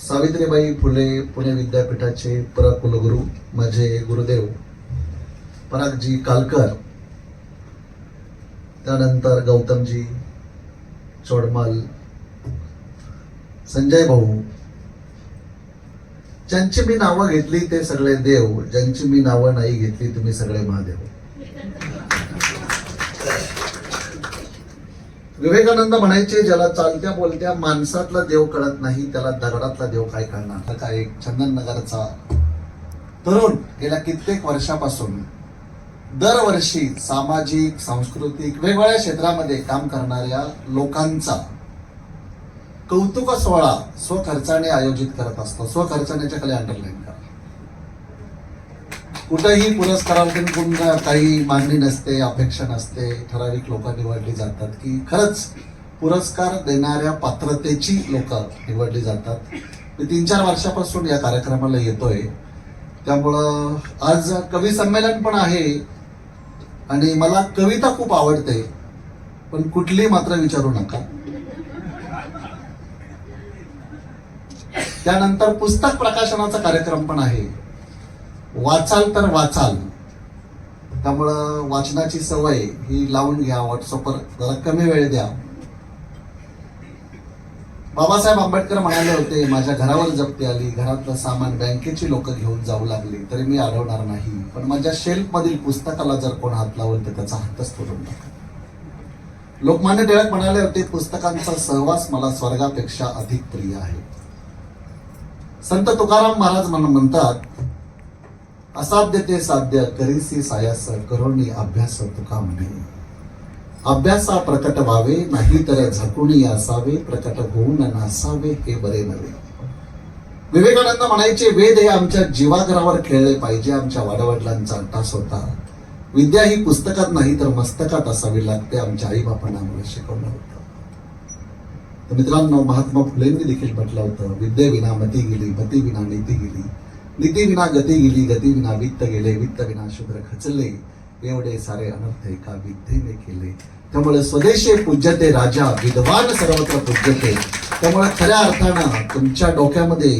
सावित्रीबाई फुले पुणे विद्यापीठाचे प्रकुलगुरू माझे गुरुदेव परागजी कालकर त्यानंतर गौतमजी चोडमल संजय भाऊ ज्यांची मी नावं घेतली ते सगळे देव ज्यांची मी नावं नाही घेतली तुम्ही सगळे महादेव. विवेकानंद म्हणायचे ज्याला चालत्या बोलत्या माणसातला देव कळत नाही त्याला दगडातला देव काय कळणार का एक चंदननगरचा तरुण गेल्या कित्येक वर्षापासून दरवर्षी सामाजिक सांस्कृतिक वेगवेगळ्या क्षेत्रामध्ये काम करणाऱ्या लोकांचा कौतुक सोहळा स्वखर्चाने आयोजित करत असतो. स्वखर्चाने खाली अंडरलाईन कुठंही पुरस्कारावरून कोण काही मागणी नसते अपेक्षा नसते ठराविक लोक निवडली जातात की खरंच पुरस्कार देणाऱ्या पात्रतेची लोक निवडली जातात. मी तीन चार वर्षापासून या कार्यक्रमाला येतोय. त्यामुळं आज कवी संमेलन पण आहे आणि मला कविता खूप आवडते पण कुठली मात्र विचारू नका. त्यानंतर पुस्तक प्रकाशनाचा कार्यक्रम पण आहे. वाचाल तर वाचाल. त्यामुळं वाचनाची सवय ही लावून घ्या व्हॉट्सअपवर जरा कमी वेळ द्या. बाबासाहेब आंबेडकर म्हणाले होते माझ्या घरावर जप्ती आली घरातलं सामान बँकेची लोक घेऊन जाऊ लागली तरी मी अडवणार नाही. पण माझ्या शेल्फमधील पुस्तकाला जर कोण हात लावल तर त्याचा हातच तोडून टाका. लोकमान्य टिळक म्हणाले होते पुस्तकांचा सहवास मला स्वर्गापेक्षा अधिक प्रिय आहे. संत तुकाराम महाराज म्हण- म्हणतात असाध्य ते साध्य करीसी सायास करोणी अभ्यास तुका म्हणे. अभ्यासा प्रकट व्हावे नाही तर झकुणी असावे प्रकट होऊन नसावे हे बरे नव्हे. विवेकानंद म्हणायचे वेद हे आमच्या जीवाग्रावर खेळले पाहिजे आमच्या वाडवडिलांचा अट्टास होता. विद्या ही पुस्तकात नाही तर मस्तकात असावी लागते आमच्या आई बापांना आम्हाला शिकवलं होतं. मित्रांनो महात्मा फुलेंनी देखील म्हटलं होतं विद्येविना मती गेली मती विना नीती गेली. नीती विना गती गेली गती विना वित्त गेले वित्त विना शुद्र खचले. एवढे सारे अनर्थ एका विद्येने केले. त्यामुळे स्वदेशे पूज्यते राजा विद्वान सर्वत्र पूज्यते. त्यामुळे खऱ्या अर्थानं तुमच्या डोक्यामध्ये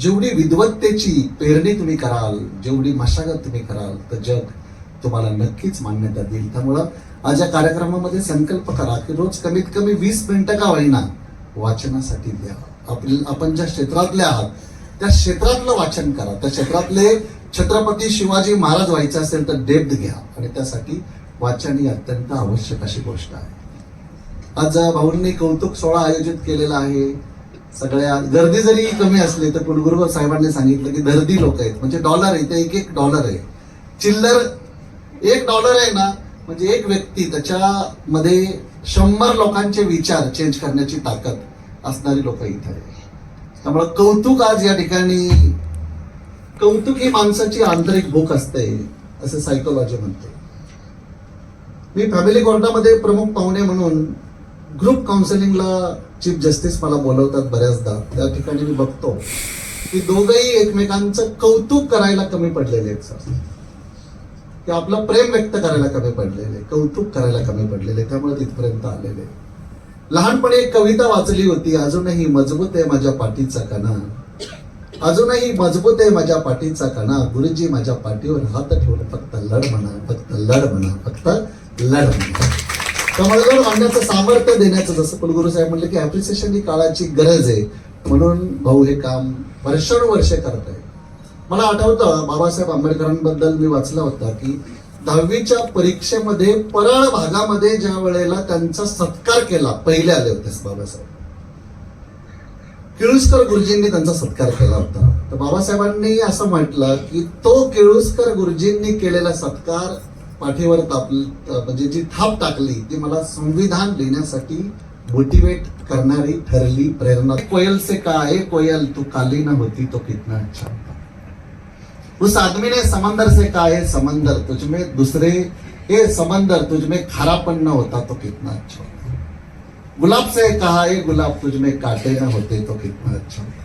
जेवढी विद्वत्तेची पेरणी तुम्ही कराल जेवढी मशागत तुम्ही कराल तर जग तुम्हाला नक्कीच मान्यता देईल. त्यामुळं आज या कार्यक्रमामध्ये संकल्प करा की रोज कमीत कमी वीस मिनिटं का होईना वाचनासाठी द्या. आपण ज्या क्षेत्रातले आहात त्या क्षेत्रातलं वाचन करा. त्या क्षेत्रातले छत्रपती शिवाजी महाराज व्हायचे असेल तर डेप्थ घ्या आणि त्यासाठी वाचन ही अत्यंत आवश्यक अशी गोष्ट आहे. आज भाऊंनी कौतुक सोहळा आयोजित केलेला आहे सगळ्या गर्दी जरी कमी असली तर कुलगुरू साहेबांनी सांगितलं की दर्दी लोक आहेत. म्हणजे डॉलर आहे ते एक एक डॉलर आहे. चिल्लर एक डॉलर आहे ना म्हणजे एक व्यक्ती त्याच्यामध्ये शंभर लोकांचे विचार चेंज करण्याची ताकद असणारी लोक इथे आहे त्यामुळे कौतुक आज या ठिकाणी कौतुक ही माणसाची आंतरिक भूक असते असं सायकोलॉजी म्हणते. मी फॅमिली कोर्टामध्ये प्रमुख पाहुणे म्हणून ग्रुप काउन्सिलिंगला चीफ जस्टिस मला बोलवतात बऱ्याचदा. त्या ठिकाणी मी बघतो की दोघंही एकमेकांचं कौतुक करायला कमी पडलेले आहेत सर की आपलं प्रेम व्यक्त करायला कमी पडलेले कौतुक करायला कमी पडलेले त्यामुळे तिथपर्यंत आलेले. लहानपणी एक कविता वाचली होती अजूनही मजबूत आहे माझ्या पाठीचा कणा. अजूनही मजबूत आहे माझ्या पाठीचा कणा. गुरुजी माझ्या पाठीवर हात ठेवून फक्त लढ म्हणा फक्त लढ म्हणा फक्त लढ म्हणा. कमळगड लढ सामर्थ्य देण्याचं जसं कुलगुरू साहेब म्हणले की अप्रिसिएशन ही काळाची गरज आहे. म्हणून भाऊ हे काम वर्षानुवर्षे करत आहे मला आठवतं बाबासाहेब आंबेडकरांबद्दल मी वाचलं होतं की दहावीच्या परीक्षेमध्ये परळ भागामध्ये ज्या वेळेला त्यांचा सत्कार केला पहिले आले होते बाबासाहेब. केळुसकर गुरुजींनी त्यांचा सत्कार केला होता. तर बाबासाहेबांनी असं म्हटलं की तो केळुसकर गुरुजींनी केलेला सत्कार पाठीवर ताप म्हणजे जी थाप टाकली ती मला संविधान लिहिण्यासाठी मोटिवेट करणारी ठरली प्रेरणा. कोयल से का कोयल तू काली ना होती तो कितना अच्छा. उस आदमी ने समंदर से कहा है समंदर तुझमें दूसरे, ये समंदर तुझमें खारापन न होता तो कितना अच्छा होता। गुलाब से कहा है गुलाब तुझमें कांटे न होते तो कितना अच्छा होता।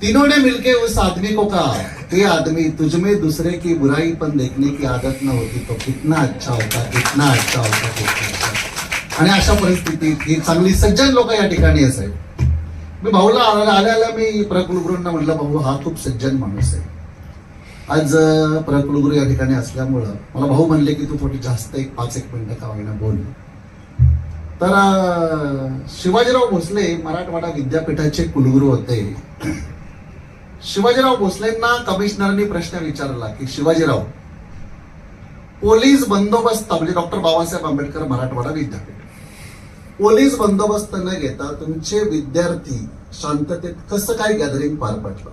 तीनों ने मिलके उस आदमी को कहा, ये आदमी तुझमें दूसरे की बुराई पण देखने की आदत न होती तो कितना अच्छा होता, कितना अच्छा होता, कितना अच्छा अशा परिस्थितीत ही चांगली सज्जन या असायत मी भाऊला आल्याला आल्याला मी प्रकुलगुरूंना म्हटलं भाऊ हा खूप सज्जन माणूस आहे. आज अं, प्रकुलगुरू या ठिकाणी असल्यामुळं मला भाऊ म्हणले की तू थोडी जास्त एक पाच एक मिनिटं का होईना बोल. तर शिवाजीराव भोसले मराठवाडा विद्यापीठाचे कुलगुरू होते. शिवाजीराव भोसलेंना कमिशनरनी प्रश्न विचारला की शिवाजीराव पोलीस बंदोबस्त म्हणजे डॉक्टर बाबासाहेब आंबेडकर मराठवाडा विद्यापीठ. पोलीस बंदोबस्त न घेता तुमचे विद्यार्थी शांततेत कसं काय गॅदरिंग पार पडलं?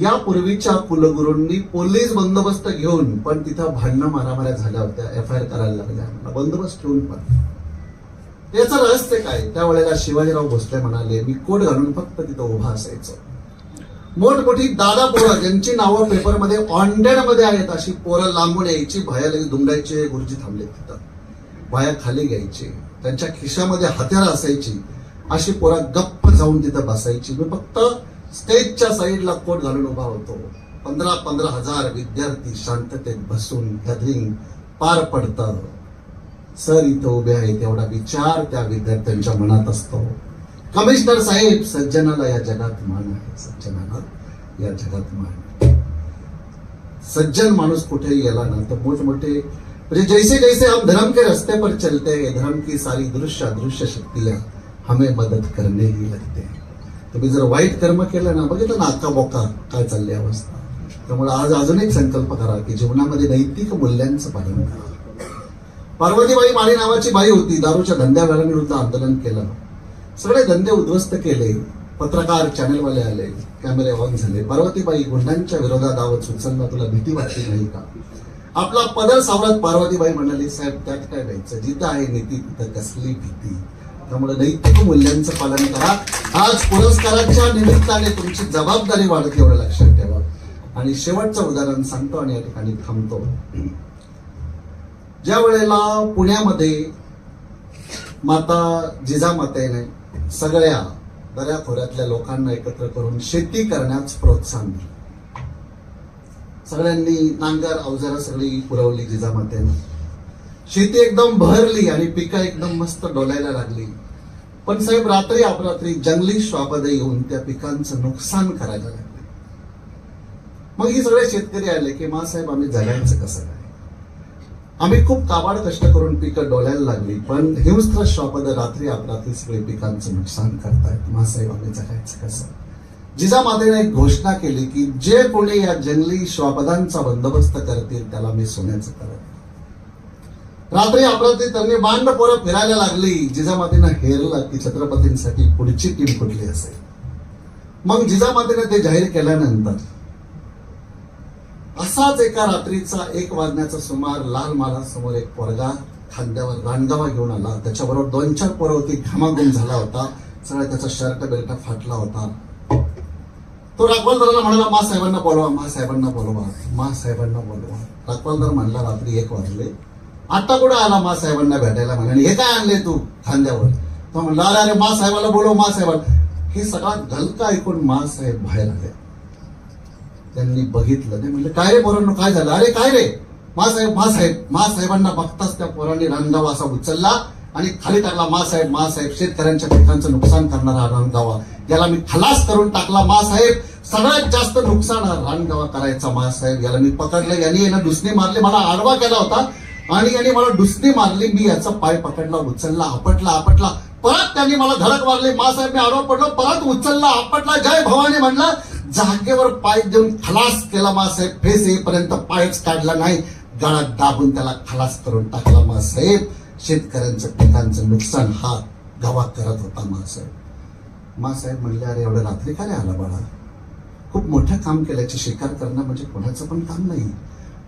यापूर्वीच्या कुलगुरूंनी पोलीस बंदोबस्त घेऊन पण तिथं भांडणं मारामाऱ्या झाल्या होत्या एफ आय आर करायला लागल्या. बंदोबस्त ठेवून पण. याचं रहस्य काय? त्यावेळेला शिवाजीराव भोसले म्हणाले मी कोट घालून फक्त तिथं उभा असायचं. मोठमोठी दादा पोरं ज्यांची नावं पेपरमध्ये ऑनडेडमध्ये आहेत अशी पोरं लांबून यायची भाया लगेच दुमडायचे गुरुजी थांबले तिथं. भाया खाली घ्यायचे. त्यांच्या खिशामध्ये हत्यारं असायची. अशी पोरा गप्प जाऊन तिथं बसायची. मी फक्त स्टेजच्या साईडला कोट घालून उभा होतो. पंधरा पंधरा हजार विद्यार्थी शांततेत बसून गॅदरिंग पार पडतं. सर इथं उभे आहेत एवढा विचार त्या विद्यार्थ्यांच्या मनात असतो. कमिशनर साहेब सज्जनाला या जगात मान आहे. सज्जनाला या जगात मान सज्जन माणूस कुठेही गेला ना तर मोठमोठे म्हणजे जैसे जैसे हम धर्म के रास्ते पर चलते हैं धर्म की सारी दृश्य अदृश्य शक्तियां हमें मदत करने ही लगते हैं। तुम्ही जर वाईट कर्म केलं ना बघितलं ना अक्का बोका काय चालली अवस्था? त्यामुळे आज अजून एक संकल्प करा की जीवनामध्ये नैतिक मूल्यांचं पालन करा. पार्वतीबाई माळी नावाची बाई होती दारूच्या धंद्याविरुद्ध आंदोलन केलं. सगळे धंदे उद्ध्वस्त केले. पत्रकार चॅनलवाले आले कॅमेरे ऑन झाले. पार्वतीबाई गुंडांच्या विरोधात आवत सुचलना तुला भीती वाटली नाही का? आपला पदर सावरत पार्वतीबाई म्हणाली साहेब त्यात काय व्हायचं जिथं आहे नीती तिथं कसली भीती? त्यामुळे नैतिक मूल्यांचं पालन करा. आज पुरस्काराच्या निमित्ताने तुमची जबाबदारी वाढत एवढं लक्षात ठेवा. आणि शेवटचं उदाहरण सांगतो आणि या ठिकाणी थांबतो. ज्या वेळेला पुण्यामध्ये माता जिजामातेने सगळ्या दऱ्याखोऱ्यातल्या लोकांना एकत्र करून शेती करण्यास प्रोत्साहन दिलं सगळ्यांनी नांगर अवजारं सगळी पुरवली जिजामातेनं. शेती एकदम बहरली आणि पिकं एकदम मस्त डोलायला लागली. पण साहेब रात्री अपरात्री जंगली श्वापद येऊन त्या पिकांचं नुकसान करायला लागले. मग ही सगळे शेतकरी आले की मा साहेब आम्ही जगायचं कसं काय? आम्ही खूप काबाड कष्ट करून पिकं डोलायला लागली पण हिंस्त्र श्वापद रात्री अपरात्री सगळे पिकांचं नुकसान करतायत. मा साहेब आम्ही जगायचं कसं? जिजामातेने एक घोषणा केली की जे कोणी या जंगली श्वापदांचा बंदोबस्त करतील त्याला मी सोन्याचं करत रात्री अपरात्री त्यांनी मांड पोरं फिरायला लागली. जिजामातेनं हेरलं की छत्रपतींसाठी पुढची टीम कुठली असेल? मग जिजामातेने ते जाहीर केल्यानंतर असाच एका रात्रीचा एक वाजण्याचा सुमार लाल समोर एक पोरगा खांद्यावर रानगावा घेऊन आला. त्याच्याबरोबर दोन चार पोरं होती. घामाघूम झाला होता. सगळा त्याचा शर्ट बेल्ट फाटला होता. तो राखवालदाराला म्हणाला मा साहेबांना बोलवा मा साहेबांना बोलवा मा साहेबांना बोलवा. राखवालदार म्हणला रात्री एक वाजले. आता कुठं आला मा साहेबांना भेटायला म्हणाले हे काय आणले तू खांद्यावर? तो म्हणला अरे अरे मा साहेबाला बोलव मा साहेबांना हे सगळा गलका ऐकून मा साहेब बाहेर आले. त्यांनी बघितलं ते म्हणजे काय रे पोरांनो काय झालं? अरे काय रे? मा साहेब मा साहेब मा साहेबांना बघताच त्या पोरांनी रानगावा असा उचलला. आणि खाली टाकला मा साहेब शेतकऱ्यांच्या पिकांचं नुकसान करणारा रानगावा. याला मी खलास करून टाकला मा साहेब. सगळ्यात जास्त नुकसान हा रानगावा करायचा मासाहेब याला मी पकडलं. यांनी यानं डुसणी मारली. मला आडवा केला होता. आणि याने मला डुसणी मारली. मी याचा पाय पकडला उचलला आपटला आपटला. परत त्यांनी मला धडक मारले. मासाहेब मी आडवा पडलो. परत उचलला आपटला. जय भवानी म्हणला. जागेवर पाय देऊन खलास केला मासाहेब फेस येईपर्यंत पायच काढला नाही. गळात दाबून त्याला खलास करून टाकला मासाहेब शेतकऱ्यांचं पिकांचं नुकसान हा गावात करत होता मासाहेब. मासाहेब म्हणले अरे एवढं रात्री का रे आला बाळा? खूप मोठं काम केल्याची शिकार करणं म्हणजे कोणाचं पण काम नाही.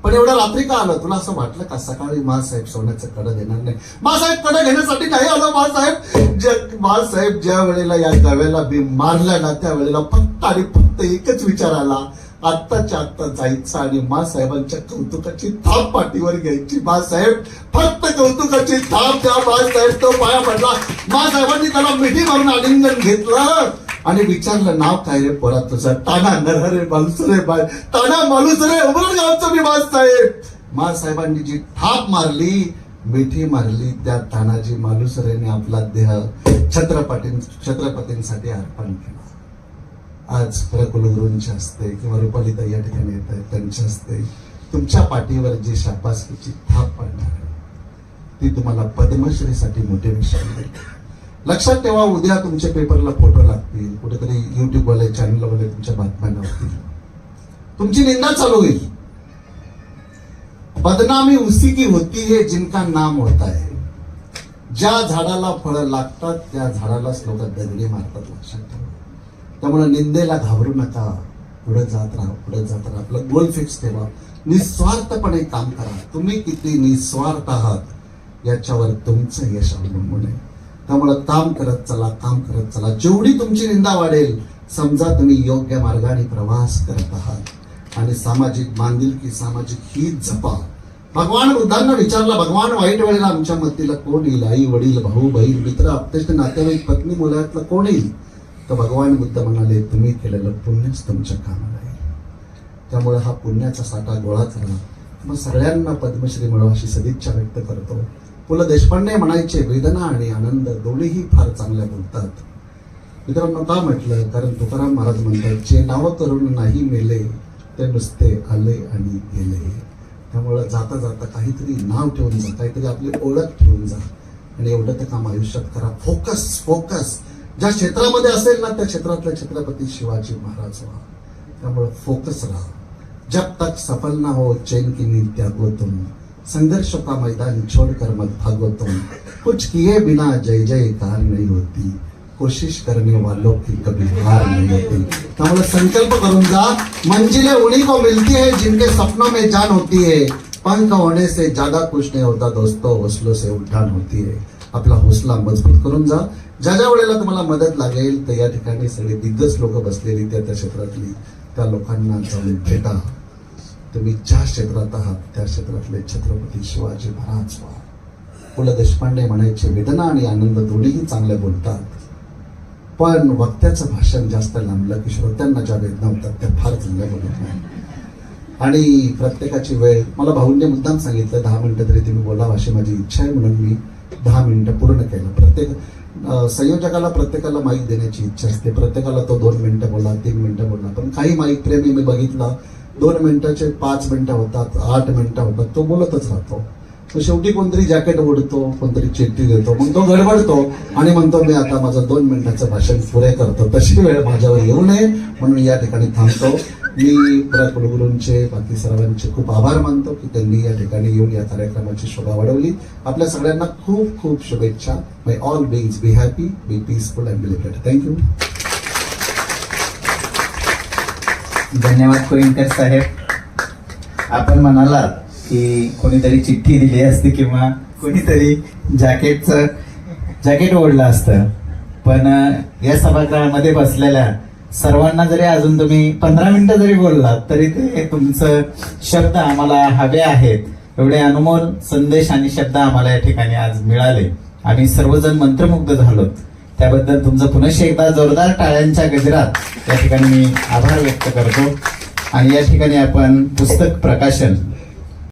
पण एवढं रात्री का आलं? तुला असं वाटलं का सकाळी मासाहेब सोन्याचं कडं देणार नाही? मासाहेब कडं घेण्यासाठी नाही आलं मासाहेब. ज्या मासाहेब ज्या वेळेला या गव्याला बी मारल्या ना त्यावेळेला फक्त आणि फक्त एकच विचार आला. आत्ताच्या आत्ता जायचं आणि मासाहेबांच्या कौतुकाची थाप पाठीवर घ्यायची. मासाहेब फक्त कौतुकाची थाप द्या. मासाहेब तो पाया पडला. मासाहेबांनी त्याला मिठी मारून आलिंगन घेतलं आणि विचारलं नाव काय रे पोरा तुझं? ताना नरहरे मालुसरे बाय ताना मालुसरे उमरण गावचं मी मास साहेब साहेबांनी जी थाप मारली मिठी मारली त्या तानाजी मालुसरेने आपला देह छत्रपती छत्रपतींसाठी अर्पण केला. आज प्रकुलगुरूंच्या असते किंवा रुपालिता या ठिकाणी येत आहेत त्यांच्या असते तुमच्या पाठीवर जी शापासकीची थाप पडणार आहे ती तुम्हाला पद्मश्रीसाठी मोटिवेशन देईल. लक्षात ठेवा उद्या तुमच्या पेपरला फोटो लागतील कुठेतरी युट्यूबवाले चॅनलवाले तुमच्या बातम्या लावतील. तुमची निंदा चालू होईल. बदनामी उसी की होती है जिनका नाम होता है. ज्या झाडाला फळं लागतात त्या झाडालाच लोक दगडी मारतात लक्षात ठेवा. त्यामुळे निंदेला घाबरू नका पुढे जात राहा पुढे जात राहा. आपलं गोल फिक्स ठेवा. निस्वार्थपणे काम करा. तुम्ही किती निस्वार्थ आहात याच्यावर तुमचं यश अवलंबून आहे. त्यामुळं काम करत चला काम करत चला. जेवढी तुमची निंदा वाढेल समजा तुम्ही योग्य मार्गाने प्रवास करत आहात आणि सामाजिक बांधिलकी सामाजिक हित जपा. भगवान बुद्धांना विचारला भगवान वाईट वेळेला आमच्या मतीला कोण येईल? आई वडील भाऊ बहीण मित्र अपतेष्ट नातेवाईक पत्नी मुलातलं कोण येईल? तर भगवान बुद्ध म्हणाले तुम्ही केलेलं पुण्यच तुमच्या कामाला येईल त्यामुळे हा पुण्याचा साठा गोळा झाला. मग सगळ्यांना पद्मश्री मिळो अशी सदिच्छा व्यक्त करतो. पु ल देशपांडे म्हणायचे वेदना आणि आनंद दोन्हीही फार चांगल्या बोलतात. मित्रांनो का म्हटलं? कारण तुकाराम महाराज म्हणतात जे नाव करून नाही मेले ते नुसते आले आणि गेले. त्यामुळं जाता जाता काहीतरी नाव ठेवून जा काहीतरी आपली ओळख ठेवून जा. आणि एवढं ते काम आयुष्यात करा. फोकस फोकस ज्या क्षेत्रामध्ये असेल ना त्या क्षेत्रातल्या छत्रपती शिवाजी महाराज व्हा. त्यामुळे फोकस राहा. जब तक सफल ना हो चैन की नींद त्यागो तुम. संघर्ष का मैदान छोड़कर मत भागो तुम. कुछ किए बिना जय जयकार नहीं होती. कोशिश करने वालों की कभी हार नहीं होती. त्यामुळे संकल्प करून जा. मंजिले उन्हीं को मिलती है जिनके सपनों में जान होती है. पंख होने से ज्यादा कुछ नहीं होता दोस्तों हौसलों से उठान होती है. आपला हौसला मजबूत करून जा. ज्या ज्या वेळेला तुम्हाला मदत लागेल तर या ठिकाणी सगळे दिग्गज लोक बसलेली त्या त्या क्षेत्रातली त्या लोकांना जाऊन भेटा. तुम्ही ज्या क्षेत्रात आहात त्या क्षेत्रातले छत्रपती शिवाजी महाराज व्हा. पु ल देशपांडे म्हणायचे वेदना आणि आनंद दोन्हीही चांगले बोलतात. पण वक्त्याचं भाषण जास्त लांबलं की श्रोत्यांना ज्या वेदना होतात त्या फार चांगल्या बोलत नाही. आणि प्रत्येकाची वेळ मला भाऊंनी मुद्दाम सांगितलं दहा मिनिटं तरी तुम्ही बोलावं अशी माझी इच्छा आहे म्हणून मी दहा मिनिटं पूर्ण केलं. प्रत्येक संयोजकाला प्रत्येकाला माईक देण्याची इच्छा असते. प्रत्येकाला तो दोन मिनिटं बोला तीन मिनिटं बोला पण काही माईक प्रेमी मी बघितला. दोन मिनिटाचे पाच मिनिटं होतात आठ मिनिटं होतात. तो बोलतच राहतो. तो शेवटी कोणतरी जॅकेट ओढतो कोणतरी चिठ्ठी देतो मग तो गडबडतो आणि म्हणतो मी आता माझं दोन मिनिटाचं भाषण पुरे करतो. तशी वेळ माझ्यावर येऊ नये. म्हणून या ठिकाणी थांबतो. मी प्र कुलगुरूंचे बाकी सर्वांचे खूप आभार मानतो की त्यांनी या ठिकाणी येऊन या कार्यक्रमाची शोभा वाढवली. आपल्या सगळ्यांना खूप खूप शुभेच्छा. May all beings be happy be peaceful and liberated thank you धन्यवाद कोईनकर साहेब. आपण म्हणालात की कोणीतरी चिठ्ठी दिली असती किंवा कोणीतरी जॅकेटचं जॅकेट ओढलं असतं. पण या सभागृहामध्ये बसलेल्या सर्वांना जरी अजून तुम्ही पंधरा मिनिटं जरी बोललात तरी ते तुमचं शब्द आम्हाला हवे आहेत. एवढे अनमोल संदेश आणि शब्द आम्हाला या ठिकाणी आज मिळाले. आम्ही सर्वजण मंत्रमुग्ध झालो. त्याबद्दल तुमचं पुनश्च एकदा जोरदार टाळ्यांच्या गजरात या ठिकाणी मी आभार व्यक्त करतो. आणि या ठिकाणी आपण पुस्तक प्रकाशन